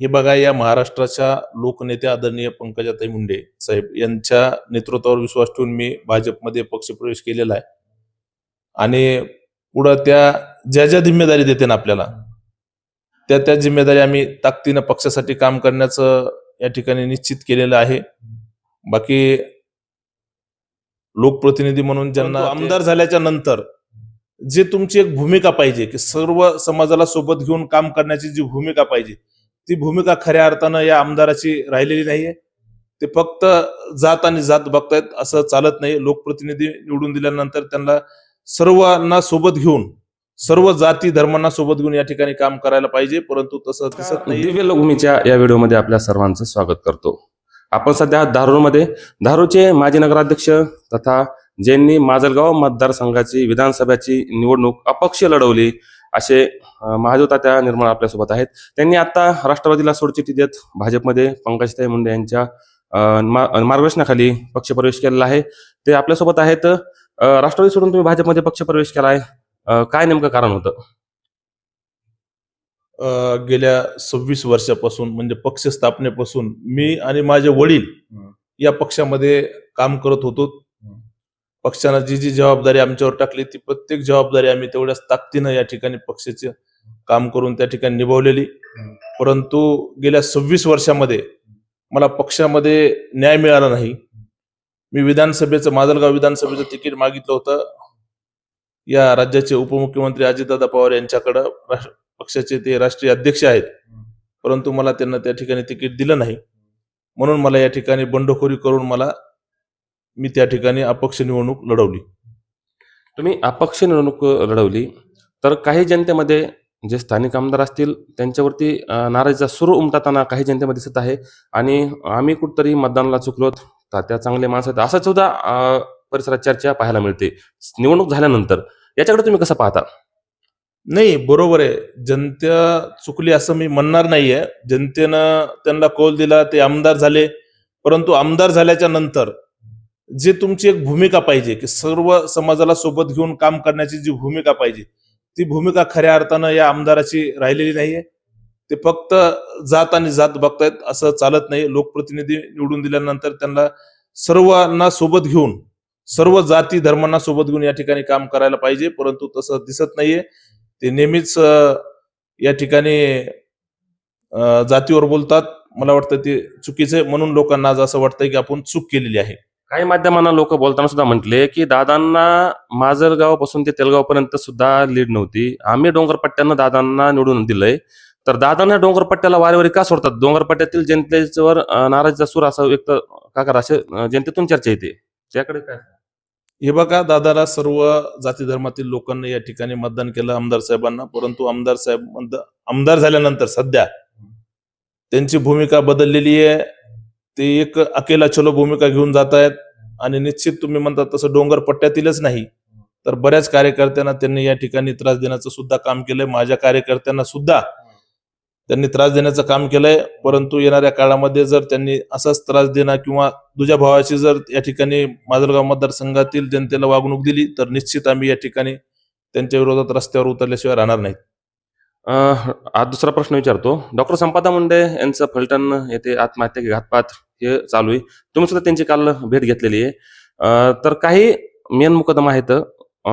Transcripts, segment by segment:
हे बघा या महाराष्ट्राच्या लोकनेत्या आदरणीय पंकजाताई मुंडे साहेब यांच्या नेतृत्वावर विश्वास ठेवून मी भाजपमध्ये पक्षप्रवेश केलेला आहे. आणि पुढं त्या ज्या ज्या जिम्मेदारी देते ना आपल्याला त्या त्या जिम्मेदारी आम्ही ताकदीनं पक्षासाठी काम करण्याचं या ठिकाणी निश्चित केलेलं आहे. बाकी लोकप्रतिनिधी म्हणून ज्यांना आमदार झाल्याच्यानंतर जे तुमची एक भूमिका पाहिजे की सर्व समाजाला सोबत घेऊन काम करण्याची जी भूमिका पाहिजे ती भूमिका खऱ्या अर्थानं या आमदाराची राहिलेली नाहीये. ते फक्त जात आणि जात बघतायत असं चालत नाही. लोकप्रतिनिधी निवडून दिल्यानंतर त्यांना सर्वांना सोबत घेऊन सर्व जाती धर्मांना सोबत घेऊन या ठिकाणी काम करायला पाहिजे परंतु तसं दिसत नाही. दिव्य लघुमीच्या या व्हिडिओमध्ये आपल्या सर्वांचं स्वागत करतो. आपण सध्या धारूरमध्ये. धारूरचे माजी नगराध्यक्ष तथा ज्यांनी माजलगाव मतदारसंघाची विधानसभेची निवडणूक अपक्ष लढवली असे महादेव तात्या निर्मळ आपल्यासोबत आहेत. त्यांनी आता राष्ट्रवादीला सोडचिठ्ठी देत भाजपमध्ये पंकजताई मुंडे यांच्या मार्गदर्शनाखाली पक्षप्रवेश केलेला आहे. ते आपल्यासोबत आहेत. राष्ट्रवादी सोडून तुम्ही भाजपमध्ये पक्षप्रवेश केलाय. अं, काय नेमकं कारण होतं? अ, गेल्या सव्वीस वर्षापासून म्हणजे पक्ष स्थापनेपासून मी आणि माझे वडील. या पक्षामध्ये काम करत होतो. पक्षानं जी जी जबाबदारी आमच्यावर टाकली ती प्रत्येक जबाबदारी आम्ही तेवढ्याच ताकदीनं या ठिकाणी पक्षाचे काम करून त्या ठिकाणी निभावलेली. परंतु गेल्या सव्वीस वर्षामध्ये मला पक्षामध्ये न्याय मिळाला नाही. मी विधानसभेचं माजलगाव विधानसभेचं तिकीट मागितलं होतं. या राज्याचे उपमुख्यमंत्री अजितदादा पवार यांच्याकडं राष्ट्र- पक्षाचे ते राष्ट्रीय अध्यक्ष आहेत. परंतु मला त्यांना त्या ठिकाणी तिकीट दिलं नाही. म्हणून मला या ठिकाणी बंडखोरी करून मला मी त्या ठिकाणी अपक्ष निवडणूक लढवली. तुम्ही अपक्ष निवडणूक लढवली तर काही जनतेमध्ये जे स्थानिक आमदार असतील त्यांच्यावरती नाराजीचा सूर उमटताना काही जनतेमध्ये दिसत आहे आणि आम्ही कुठतरी मतदानाला चुकलोत तात्या चांगले माणसं आहेत. असं सुद्धा परिसरात चर्चा पाहायला मिळते. निवडणूक झाल्यानंतर याच्याकडे तुम्ही कसं पाहता? नाही बरोबर आहे. जनता चुकली असं मी म्हणणार नाहीये. जनतेनं त्यांना कौल दिला ते आमदार झाले. परंतु आमदार झाल्याच्यानंतर जे तुमची एक भूमिका पाहिजे की सर्व समाजाला सोबत घेऊन काम करण्याची जी भूमिका पाहिजे ती भूमिका खऱ्या अर्थानं या आमदाराची राहिलेली नाहीये. ते फक्त जात आणि जात बघतायत असं चालत नाही. लोकप्रतिनिधी निवडून दिल्यानंतर त्यांना सर्वांना सोबत घेऊन सर्व जाती धर्मांना सोबत घेऊन या ठिकाणी काम करायला पाहिजे परंतु तसं दिसत नाहीये. ते नेहमीच या ठिकाणी जातीवर बोलतात. मला वाटतं ते चुकीचं आहे. म्हणून लोकांना आज असं वाटतंय की आपण चूक केलेली आहे. काही माध्यमांना लोक बोलताना सुद्धा म्हटले की दादांना माजलगावपासून ते तेलगाव पर्यंत सुद्धा लीड नव्हती. आम्ही डोंगरपट्ट्यांना दादांना निवडून दिलंय. तर दादांना डोंगरपट्ट्याला वारेवारी का सोडतात? डोंगरपट्ट्यातील जनतेवर नाराजीचा सूर असा व्यक्त का करा? असे जनतेतून चर्चा येते. त्याकडे काय? हे बघा दादाला सर्व जाती धर्मातील लोकांनी या ठिकाणी मतदान केलं आमदार साहेबांना. परंतु आमदार साहेब आमदार झाल्यानंतर सध्या त्यांची भूमिका बदललेली आहे. ते एक अकेला चलो भूमिका घेऊन जात आहेत आणि निश्चित तुम्ही म्हणता तसं डोंगर पट्ट्यातीलच नाही. तर बऱ्याच कार्यकर्त्यांना त्यांनी या ठिकाणी त्रास देण्याचं सुद्धा काम केलंय. माझ्या कार्यकर्त्यांना सुद्धा त्यांनी त्रास देण्याचं काम केलंय. परंतु येणाऱ्या काळामध्ये जर त्यांनी असाच त्रास देणं किंवा दुजा भावाची जर या ठिकाणी माजलगाव मतदारसंघातील जनतेला वागणूक दिली तर निश्चित आम्ही या ठिकाणी त्यांच्या विरोधात रस्त्यावर उतरल्याशिवाय राहणार नाहीत. हा आज दुसरा प्रश्न विचारतो. डॉक्टर संपादा मुंडे यांचं फलटण येथे आत्महत्या घातपात हे चालू आहे. तुम्ही सुद्धा त्यांची काल भेट घेतलेली आहे. तर काही मेन मुकदमा आहेत.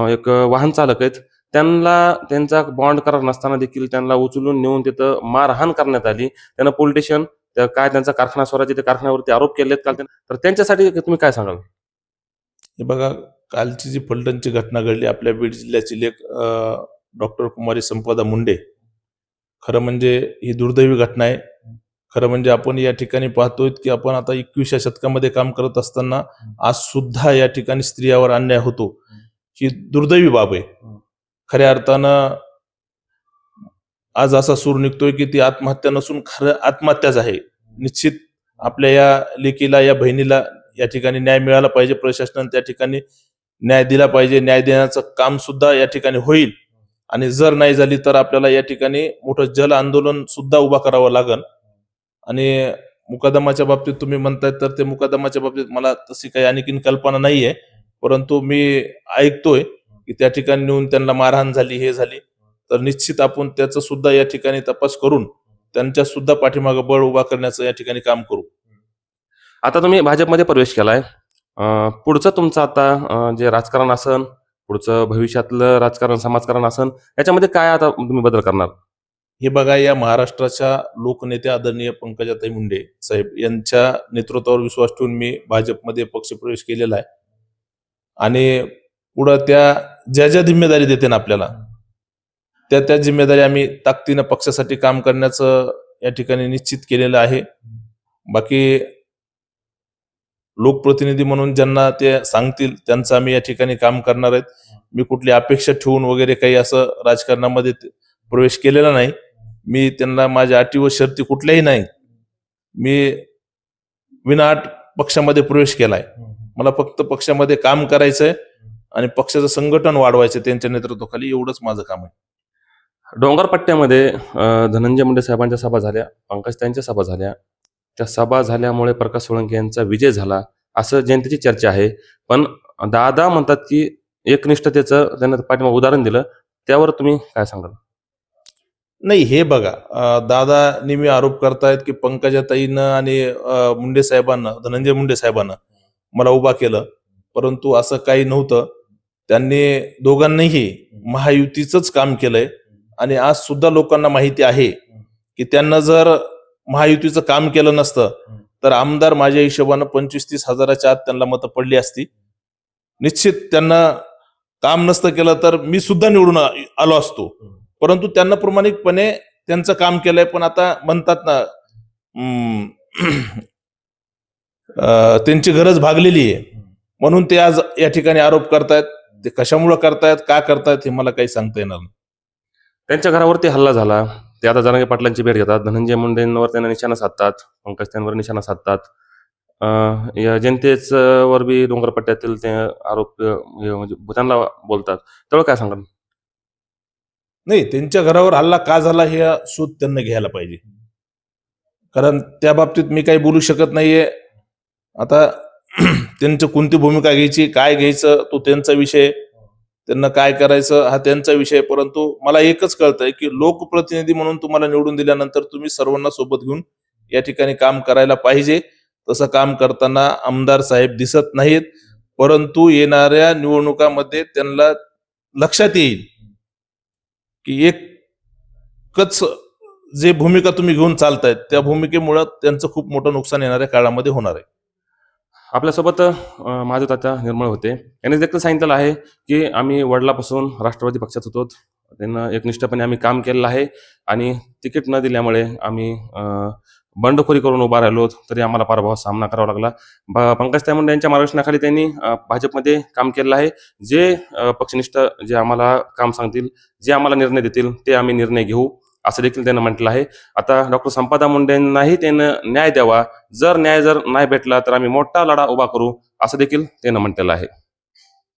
एक वाहन चालक आहेत. त्यांना त्यांचा बॉन्ड करार नसताना देखील त्यांना उचलून नेऊन तिथं मारहाण करण्यात आली. त्यांना पोलिटेशन त्या काय त्यांचा कारखाना स्वराज्य त्या कारखान्यावरती आरोप केलेत काल तर त्यांच्यासाठी तुम्ही काय सांगाल? हे बघा कालची जी फलटणची घटना घडली आपल्या बीड जिल्ह्याची लेख डॉक्टर कुमारी संपदा मुंडे खरं म्हणजे ही दुर्दैवी घटना आहे. खरं म्हणजे आपण या ठिकाणी पाहतोय की आपण आता एकविसच्या शतकामध्ये काम करत असताना आज सुद्धा या ठिकाणी स्त्रियावर अन्याय होतो. ही दुर्दैवी बाब आहे. खऱ्या अर्थानं आज असा सूर निघतोय की ती आत्महत्या नसून खरं आत्महत्याच आहे. निश्चित आपल्या या लेकीला या बहिणीला या ठिकाणी न्याय मिळाला पाहिजे. प्रशासनाने त्या ठिकाणी न्याय दिला पाहिजे. न्याय देण्याचं काम सुद्धा या ठिकाणी होईल. आणि जर नाही झाली तर आपल्याला या ठिकाणी मोठं जल आंदोलन सुद्धा उभा करावं लागल आणि मुकादमाच्या बाबतीत तुम्ही म्हणताय तर ते मुकादमाच्या बाबतीत मला तशी काही आणखीन कल्पना नाहीये. परंतु मी ऐकतोय की त्या ठिकाणी नेऊन त्यांना मारहाण झाली हे झाली. तर निश्चित आपण त्याचं सुद्धा या ठिकाणी तपास करून त्यांच्या सुद्धा पाठीमागं बळ उभा करण्याचं या ठिकाणी काम करू. आता तुम्ही भाजपमध्ये प्रवेश केलाय. पुढचं तुमचं आता जे राजकारण असन पुढचं भविष्यातलं राजकारण समाजकारण असन याच्यामध्ये काय आता तुम्ही बदल करणार? हे बघा या महाराष्ट्राच्या लोकनेते आदरणीय पंकजाताई मुंडे साहेब यांच्या नेतृत्वावर विश्वास ठेवून मी भाजपमध्ये पक्षप्रवेश केलेला आहे. आणि पुढं त्या ज्या ज्या जिम्मेदारी देते ना आपल्याला त्या त्या जिम्मेदारी आम्ही ताकदीनं पक्षासाठी काम करण्याचं या ठिकाणी निश्चित केलेलं आहे. बाकी लोकप्रतिनिधी म्हणून ज्यांना ते सांगतील त्यांचं आम्ही या ठिकाणी काम करणार आहेत. मी कुठली अपेक्षा ठेवून वगैरे काही असं राजकारणामध्ये प्रवेश केलेला नाही. मी त्यांना माझ्या अटी व शर्ती कुठल्याही नाही. मी विनाट पक्षामध्ये प्रवेश केलाय. मला फक्त पक्षामध्ये काम करायचंय आणि पक्षाचं संघटन वाढवायचं त्यांच्या नेतृत्वाखाली एवढंच माझं काम आहे. डोंगरपट्ट्यामध्ये धनंजय मुंडे साहेबांच्या सभा झाल्या पंकज त्यांच्या सभा झाल्या त्या सभा झाल्यामुळे प्रकाश सोळंके यांचा विजय झाला असं जनतेची चर्चा आहे. पण दादा म्हणतात की एकनिष्ठतेचं त्यांना पाठिंबा उदाहरण दिलं त्यावर तुम्ही काय सांगाल? नाही हे बघा दादा नेहमी आरोप करतायत की पंकजाताईनं आणि मुंडे साहेबांना धनंजय मुंडे साहेबांना मला उभा केलं. परंतु असं काही नव्हतं. त्यांनी दोघांनीही महायुतीचंच काम केलंय. आणि आज सुद्धा लोकांना माहिती आहे की त्यांना जर महायुतीचं काम केलं नसतं तर आमदार माझ्या हिशोबानं पंचवीस तीस हजाराच्या आत त्यांना मतं पडली असती. निश्चित त्यांना काम नसतं केलं तर मी सुद्धा निवडून आलो असतो. परंतु त्यांना प्रामाणिकपणे त्यांचं काम केलंय पण आता म्हणतात ना त्यांची गरज भागलेली आहे. म्हणून ते आज या ठिकाणी आरोप करतायत. ते कशामुळे करतायत का करतायत हे मला काही सांगता येणार नाही. त्यांच्या घरावरती हल्ला झाला. ते आता जनागे पाटलांची भेट घेतात धनंजय मुंडेंवर त्यांना निशाणा साधतात पंकज त्यांवर निशाणा साधतात. या जनतेचवर बी डोंगरपट्ट्यातील ते आरोप म्हणजे त्यांना बोलतात. तेवढं काय सांगाल? नाही त्यांच्या घरावर हल्ला का झाला हे शोध त्यांना घ्यायला पाहिजे. कारण त्या बाबतीत मी काही बोलू शकत नाहीये. आता त्यांचं कोणती भूमिका घ्यायची काय घ्यायचं तो त्यांचा विषय त्यांना काय करायचं हा त्यांचा विषय परंतु मला एकच कळतंय की लोकप्रतिनिधी म्हणून तुम्हाला निवडून दिल्यानंतर तुम्ही सर्वांना सोबत घेऊन या ठिकाणी काम करायला पाहिजे. तसं काम करताना आमदार साहेब दिसत नाहीत. परंतु येणाऱ्या निवडणुकामध्ये त्यांना लक्षात येईल की एकच जे भूमिका तुम्ही घेऊन चालतायत त्या भूमिकेमुळं त्यांचं खूप मोठं नुकसान येणाऱ्या काळामध्ये होणार आहे. आपल्यासोबत माझं माझे तात्या निर्मळ होते. यांनी देखील सांगितलेलं आहे की आम्ही वडिलापासून राष्ट्रवादी पक्षात होतो. त्यांना एकनिष्ठपणे आम्ही काम केलेलं आहे आणि तिकीट न दिल्यामुळे आम्ही बंडखोरी करून उभा राहिलो तरी आम्हाला पराभवाचा सामना करावा लागला. पंकज मुंडे यांच्या मार्गदर्शनाखाली त्यांनी भाजपमध्ये काम केलेलं आहे. जे पक्षनिष्ठ जे आम्हाला काम सांगतील जे आम्हाला निर्णय देतील ते आम्ही निर्णय घेऊ. असं देखील त्यानं म्हटलं आहे. आता डॉक्टर संपदा मुंडेंनाही त्यानं न्याय द्यावा. जर न्याय जर नाही भेटला तर आम्ही मोठा लढा उभा करू असं देखील त्यानं म्हटलेलं आहे.